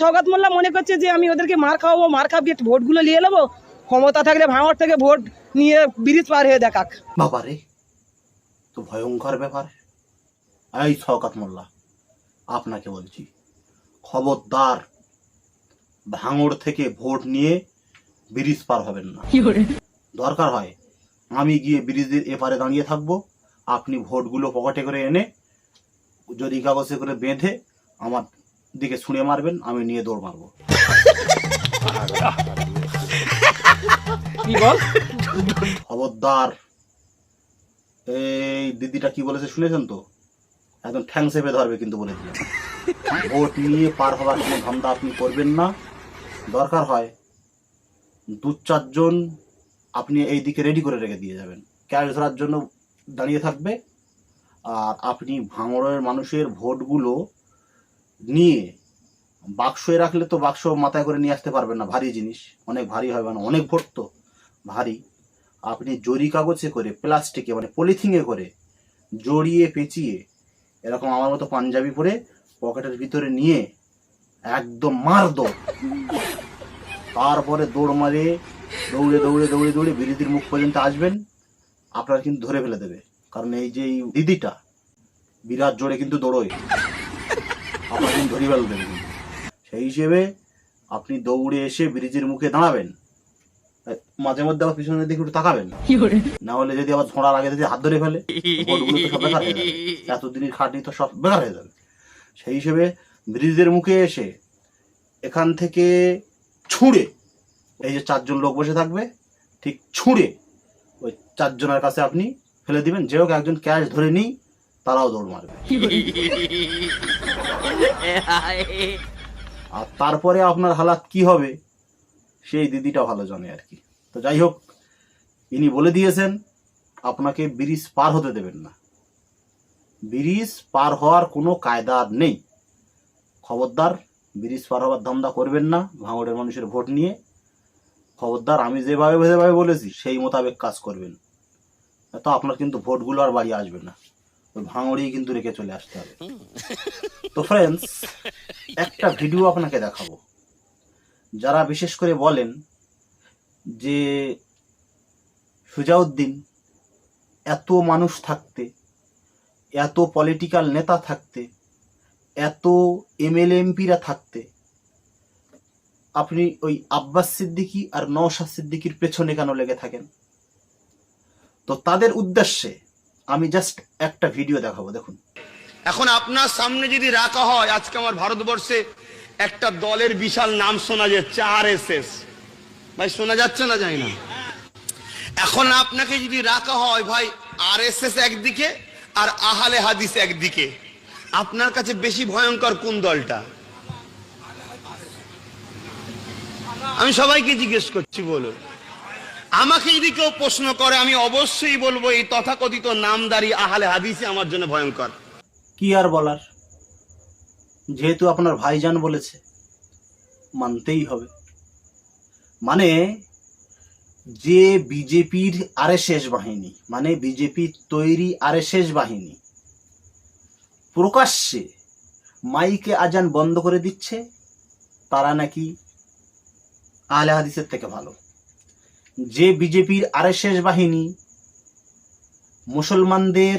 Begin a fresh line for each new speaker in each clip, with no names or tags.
সৌগাত মোল্লা মনে করছে যে আমি ওদেরকে মার খাওয়াবো মার খাবিয়ে ভোটগুলো নিয়ে নেব। ক্ষমতা থাকলে ভাঙর থেকে ভোট নিয়ে ব্রিজ পার হয়ে দেখাক।
বাবারে তো ভয়ঙ্কর ব্যাপার। এই শওকাত মোল্লা আপনাকে বলছি খবরদার ভাঙড় থেকে ভোট নিয়ে ব্রিজ পার হবেন না। দরকার হয় আমি গিয়ে ব্রিজের এপারে দাঁড়িয়ে থাকব আপনি ভোটগুলো পকেটে করে এনে যদি কাগজে করে বেঁধে আমার দিকে ছুঁড়ে মারবেন আমি নিয়ে দৌড় মারবো।
কি বল?
খবরদার। এই দিদিটা কি বলেছে শুনেছেন তো? একদম ঠ্যাং চেপে ধরবে কিন্তু বলে দিলাম। ভোট নিয়ে পার হওয়ার কোনো ধান্দা আপনি করবেন না। দরকার হয় দু চারজন আপনি এই দিকে রেডি করে রেখে দিয়ে যাবেন। ক্যাশ ধরার জন্য দাঁড়িয়ে থাকবে। আর আপনি ভাঙড়ের মানুষের ভোটগুলো নিয়ে, বাক্সে রাখলে তো বাক্স মাথায় করে নিয়ে আসতে পারবেন না, ভারী জিনিস। অনেক ভারী হবে না অনেক ভোট তো, ভারী। আপনি জরি কাগজে করে, প্লাস্টিকে মানে পলিথিনে করে জড়িয়ে পেঁচিয়ে, এরকম আমার মতো পাঞ্জাবি পরে পকেটের ভিতরে নিয়ে একদম মার তারপরে দৌড় মারে, দৌড়ে দৌড়ে দৌড়ে দৌড়ে বিরোধীর মুখ পর্যন্ত আসবেন, আপনার কিন্তু ধরে ফেলে দেবে। কারণ এই যে এই দিদিটা, বিরাট জোরে কিন্তু দৌড়োয়। ধরে সেই হিসেবে আপনি দৌড়ে এসে ব্রিজের মুখে দাঁড়াবেন মাঝে মধ্যে আবার পিছনের দিকে একটু তাকাবেন। না হলে যদি আবার ঝোঁড়ার আগে যদি হাত ধরে ফেলে এতদিনের খাটনি তো সব বেকার হয়ে যাবে। সেই হিসেবে ব্রিজের মুখে এসে এখান থেকে ছুঁড়ে এই যে চারজন লোক বসে থাকবে ঠিক ছুঁড়ে ওই চারজনের কাছে আপনি ফেলে দিবেন। যে হোক একজন ক্যাশ ধরে নিই তারাও দৌড় মারবে। আর তারপরে আপনার হালাত কি হবে, সেই দিদিটা ভালো জানে আর কি। তো যাই হোক, ইনি বলে দিয়েছেন, আপনাকে ব্রিজ পার হতে দেবেন না। ব্রিজ পার হওয়ার কোনো কায়দা নেই। খবরদার, ব্রিজ পার হওয়ার ধান্দা করবেন না, ভাঙড়ের মানুষের ভোট নিয়ে। খবরদার, আমি যেভাবে যেভাবে বলেছি, সেই মোতাবেক কাজ করবেন। তো আপনার কিন্তু ভোটগুলো আর বাড়ি আসবে না। ওই ভাঙড়েই কিন্তু রেখে চলে আসতে হবে। তো ফ্রেন্ডস একটা ভিডিও আপনাকে দেখাবো। যারা বিশেষ করে বলেন যে সুজাউদ্দিন এত মানুষ থাকতে এত পলিটিক্যাল নেতা থাকতে এত এমএলএ এমপিরা থাকতে আপনি ওই আব্বাস সিদ্দিকী আর নওশাদ সিদ্দিকির পেছনে কেন লেগে থাকেন? তো তাদের উদ্দেশ্যে আমি জাস্ট একটা ভিডিও দেখাবো, দেখুন।
এখন আপনার সামনে যদি রাখা হয়, আজকে আমার ভারতবর্ষে একটা দলের বিশাল নাম শোনা যাচ্ছে আর এস এস। ভাই, শোনা যাচ্ছে না জানি না? এখন আপনাকে যদি রাখা হয়, ভাই, আর এস এস একদিকে আর আহালে হাদিস একদিকে, আপনার কাছে বেশি ভয়ঙ্কর কোন দলটা? আমি সবাইকে জিজ্ঞেস করছি, বলুন। আমাকে যদি কেউ প্রশ্ন করে, আমি অবশ্যই বলব এই তথাকথিত নামদারি আহালে হাদিসে আমার জন্য ভয়ঙ্কর।
কি আর বলার? যেহেতু আপনার ভাইজান বলেছে, মানতেই হবে। মানে যে বিজেপির আরএসএস বাহিনী মানে বিজেপির তৈরি আরএসএস বাহিনী, প্রকাশ্যে মাইকে আজান বন্ধ করে দিচ্ছে, তারা নাকি আহলে হাদিসের থেকে ভালো। যে বিজেপির আরএসএস বাহিনী মুসলমানদের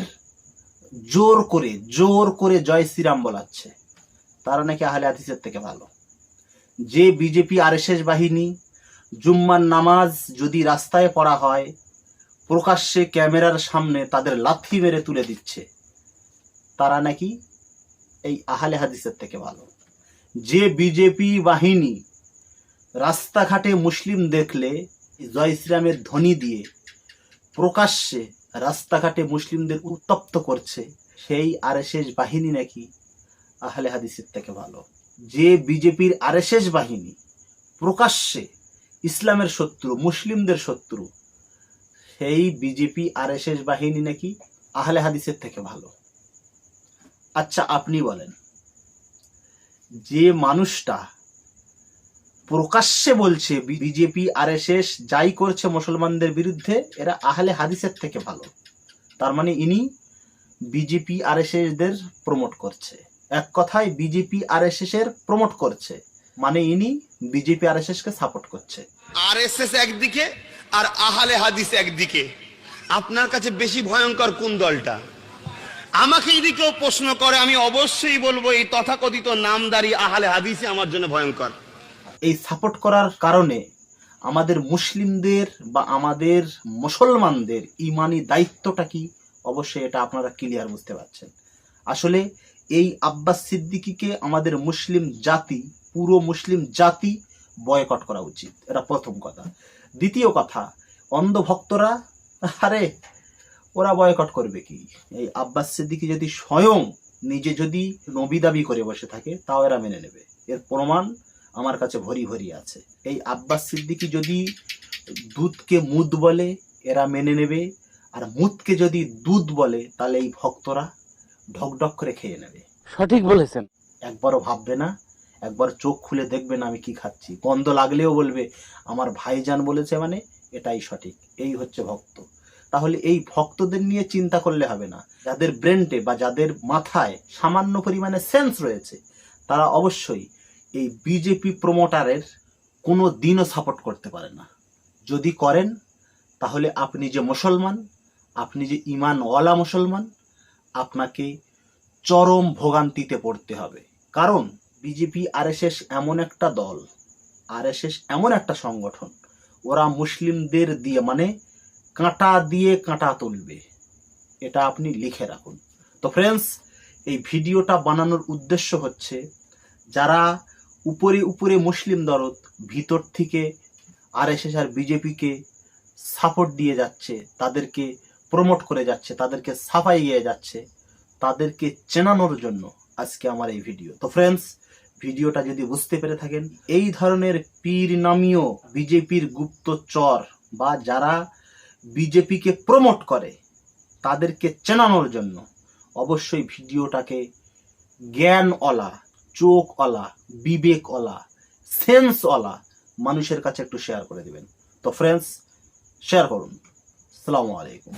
জোর করে জোর করে জয় শ্রীরাম বলাচ্ছে, তারা নাকি আহলে হাদিসের থেকে ভালো। যে বিজেপি আরএসএস বাহিনী জুম্মার নামাজ যদি রাস্তায় পড়া হয়, প্রকাশ্যে ক্যামেরার সামনে তাদের লাথি মেরে তুলে দিচ্ছে, তারা নাকি এই আহলে হাদিসের থেকে ভালো। যে বিজেপি বাহিনী রাস্তাঘাটে মুসলিম দেখলে জয় শ্রীরামের ধ্বনি দিয়ে প্রকাশ্যে রাস্তাঘাটে মুসলিমদের উত্তপ্ত করছে সেই আরএসএস বাহিনী নাকি আহলে হাদিসের থেকে ভালো। যে বিজেপির আরএসএস বাহিনী প্রকাশ্যে ইসলামের শত্রু, মুসলিমদের শত্রু, সেই বিজেপি আরএসএস বাহিনী নাকি আহলে হাদিসের থেকে ভালো। আচ্ছা আপনি বলেন, যে মানুষটা প্রকাশ্যে বলছে বিজেপি আর এস যাই করছে মুসলমানদের বিরুদ্ধে, এরা আহলে হাদিসের থেকে ভালো। তার মানে ইনি বিজেপি আরএসএস দের প্রমোট করছে। এক কথায় বিজেপি আরএসএস এর প্রমোট করছে মানে ইনি বিজেপি আর এস কে সাপোর্ট করছে।
আরএসএস একদিকে আর আহলে হাদিস একদিকে। আপনার কাছে বেশি ভয়ঙ্কর কোন দলটা? আমাকে যদি কেউ প্রশ্ন করে, আমি অবশ্যই বলব এই তথাকথিত নামদারি আহলে হাদিসই আমার জন্য ভয়ঙ্কর।
এই সাপোর্ট করার কারণে আমাদের মুসলিমদের বা আমাদের মুসলমানদের ইমানি দায়িত্বটা কি? অবশ্যই এটা আপনারা ক্লিয়ার বুঝতে পারছেন। আসলে এই আব্বাস সিদ্দিকিকে আমাদের মুসলিম জাতি, পুরো মুসলিম জাতি বয়কট করা উচিত। এটা প্রথম কথা। দ্বিতীয় কথা, অন্ধভক্তরা, আরে, ওরা বয়কট করবে কি? এই আব্বাস সিদ্দিকি যদি স্বয়ং নিজে যদি নবী দাবি করে বসে থাকে, তাও এরা মেনে নেবে। এর প্রমাণ আমার কাছে ভরি ভরি আছে। এই আব্বাস সিদ্দিকি যদি দুধকে মুদ বলে এরা মেনে নেবে। আর মুদকে যদি দুধ বলে তাহলে এই ভক্তরা ঢকঢক করে খেয়ে নেবে।
সঠিক বলেছেন।
একবারও ভাববে না একবার চোখ খুলে দেখবে না আমি কি খাচ্ছি। গন্ধ লাগলেও বলবে আমার ভাইজান বলেছে মানে এটাই সঠিক এই হচ্ছে ভক্ত। তাহলে এই ভক্তদের নিয়ে চিন্তা করলে হবে না। যাদের ব্রেনটে বা যাদের মাথায় সামান্য পরিমাণে সেন্স রয়েছে তারা অবশ্যই এই বিজেপি প্রমোটারের কোনো দিনও সাপোর্ট করতে পারে না। যদি করেন, তাহলে আপনি যে মুসলমান, আপনি যে ইমানওয়ালা মুসলমান, আপনাকে চরম ভোগান্তিতে পড়তে হবে। কারণ বিজেপি আরএসএস এমন একটা দল আরএসএস এমন একটা সংগঠন, ওরা মুসলিমদের দিয়ে মানে কাঁটা দিয়ে কাঁটা তুলবে। এটা আপনি লিখে রাখুন। তো ফ্রেন্ডস এই ভিডিওটা বানানোর উদ্দেশ্য হচ্ছে, যারা উপরে উপরে মুসলিম দরদ, ভিতর থেকে আর আরএসএস আর বিজেপিকে সাপোর্ট দিয়ে যাচ্ছে, তাদেরকে প্রমোট করে যাচ্ছে, তাদেরকে সাফাই গিয়ে যাচ্ছে, তাদেরকে চেনানোর জন্য আজকে আমার এই ভিডিও তো ফ্রেন্ডস ভিডিওটা যদি বুঝতে পেরে থাকেন, এই ধরনের পীর নামীয় বিজেপির গুপ্তচর বা যারা বিজেপিকে প্রমোট করে, তাদেরকে চেনানোর জন্য অবশ্যই ভিডিওটাকে জ্ঞানওয়ালা চোখওয়ালা সেন্স অলা মানুষের কাছে একটু শেয়ার করে দিবেন। তো ফ্রেন্ডস শেয়ার করুন। সালামু আলাইকুম।